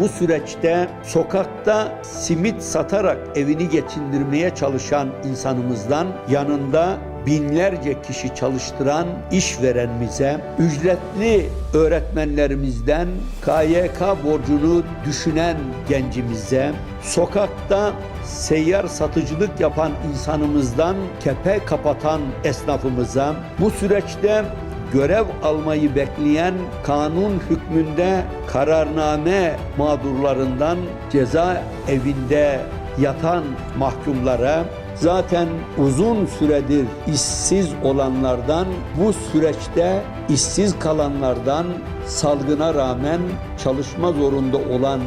bu süreçte sokakta simit satarak evini geçindirmeye çalışan insanımızdan yanında binlerce kişi çalıştıran işverenimize, ücretli öğretmenlerimizden KYK borcunu düşünen gencimize, sokakta seyyar satıcılık yapan insanımızdan kepe kapatan esnafımıza, bu süreçte görev almayı bekleyen kanun hükmünde kararname mağdurlarından ceza evinde yatan mahkumlara zaten uzun süredir işsiz olanlardan bu süreçte işsiz kalanlardan salgına rağmen çalışma zorunda olan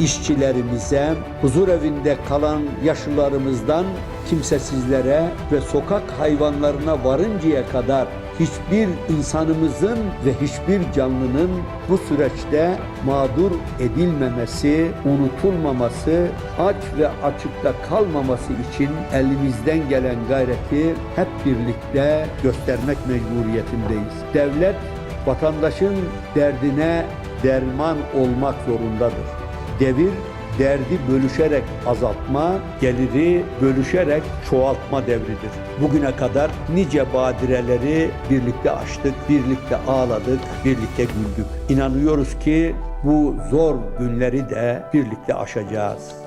işçilerimize, huzur evinde kalan yaşlılarımızdan kimsesizlere ve sokak hayvanlarına varıncaya kadar hiçbir insanımızın ve hiçbir canlının bu süreçte mağdur edilmemesi, unutulmaması, aç ve açıkta kalmaması için elimizden gelen gayreti hep birlikte göstermek mecburiyetindeyiz. Devlet vatandaşın derdine derman olmak zorundadır. Devir derdi bölüşerek azaltma, geliri bölüşerek çoğaltma devridir. Bugüne kadar nice badireleri birlikte açtık, birlikte ağladık, birlikte güldük. İnanıyoruz ki bu zor günleri de birlikte aşacağız.